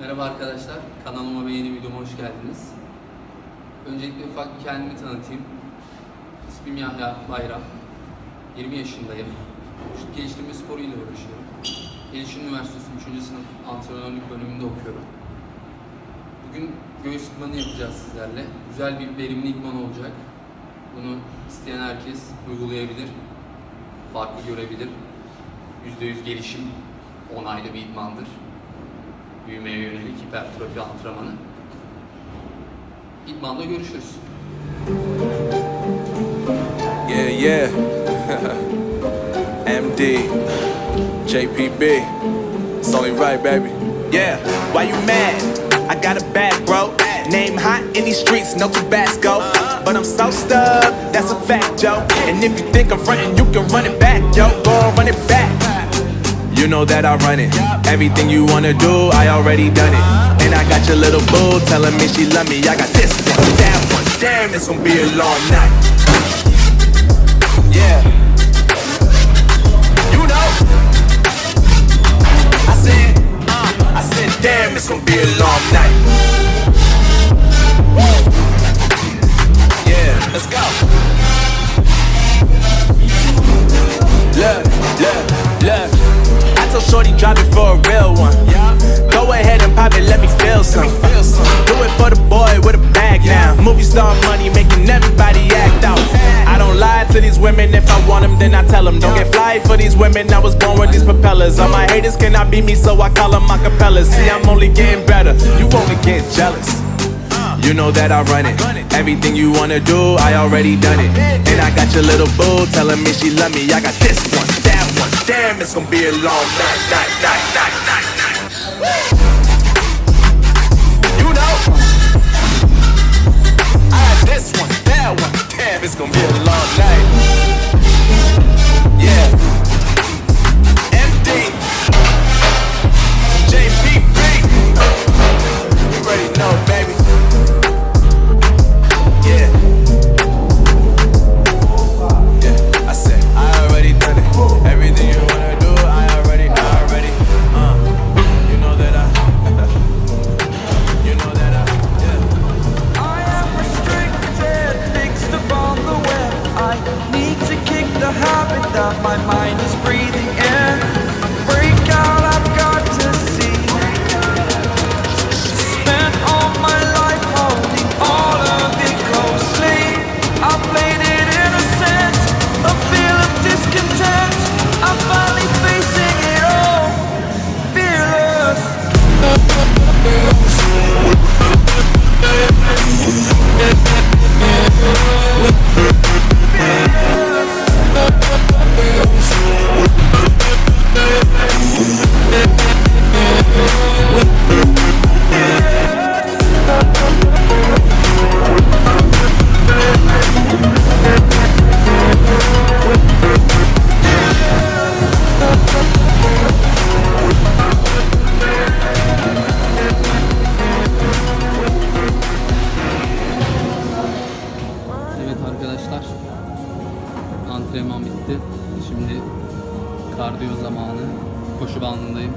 Merhaba arkadaşlar, kanalıma ve yeni videoma hoş geldiniz. Öncelikle ufak bir kendimi tanıtayım. İsmim Yahya Bayram. 20 yaşındayım. Vücut geliştirme sporuyla uğraşıyorum. Gelişim Üniversitesi 3. sınıf antrenörlük bölümünde okuyorum. Bugün göğüs idmanı yapacağız sizlerle. Güzel bir verimli idman olacak. Bunu isteyen herkes uygulayabilir. Farkı görebilir. %100 gelişim onaylı bir idmandır büyümeye yönelik hipertrofi antrenmanı. İdmanda görüşürüz. Yeah, yeah. MD, JPB. It's only right, baby. Yeah, why you mad? I got a bag, bro. Name hot in these streets, no Tabasco. But I'm so stubbed, that's a fact, Joe. And if you think I'm frontin', you can run it back, yo. Go on, run it back. You know that I run it. Everything you wanna do, I already done it. And I got your little boo telling me she love me. I got this one, that one. Damn, it's gonna be a long night. Yeah. You know. I said, uh, I said, damn, it's gonna be a long night. Yeah, let's go. Look. Told Shorty drop it for a real one. Go ahead and pop it, let me feel some. Do it for the boy with a bag now. Movie star money making everybody act out. I don't lie to these women. If I want them, then I tell them. Don't get fly for these women. I was born with these propellers. All my haters cannot beat me, so I call them acapellas. See, I'm only getting better. You only get jealous. Uh. You know that I run it. Everything you wanna do, I already done it. And I got your little boo telling me she love me. I got this one, that one. Damn, it's gonna be a long night, night, night, night, night, the habit that my mind is breathing kardiyo zamanı. Koşu bandındayım.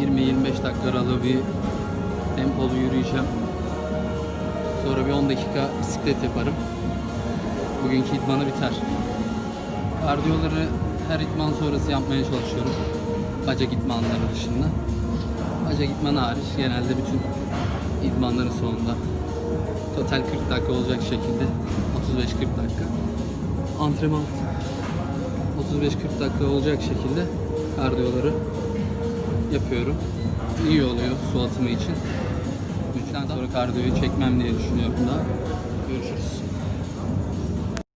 20-25 dakika aralığı bir tempolu yürüyeceğim. Sonra bir 10 dakika bisiklet yaparım. Bugünkü idmanı biter. Kardiyoları her idman sonrası yapmaya çalışıyorum. Bacak idmanları dışında. Bacak idmanı hariç genelde bütün idmanların sonunda total 40 dakika olacak şekilde 35-40 dakika antrenman 35-40 dakika olacak şekilde kardiyoları yapıyorum. İyi oluyor su atımı için. Üçten sonra kardiyoyu çekmem diye düşünüyorum daha.